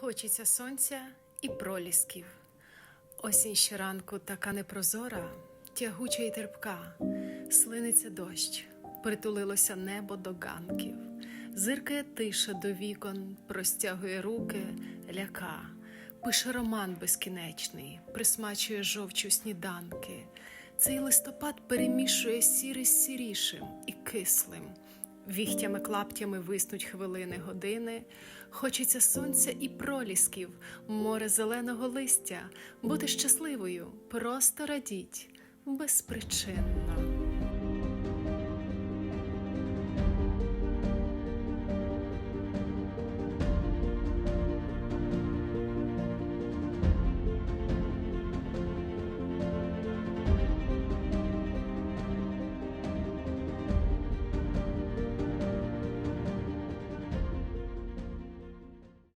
Хочеться сонця і пролісків. Осінь щоранку така непрозора, тягуча й терпка, слиниться дощ, притулилося небо до ганків, зиркає тиша до вікон, простягує руки, ляка, пише роман безкінечний, присмачує жовчу сніданки. Цей листопад перемішує сіре з сірішим і кислим. Віхтями клаптями виснуть хвилини години, хочеться сонця і пролісків, море зеленого листя, бути щасливою, просто радіть, безпричинно.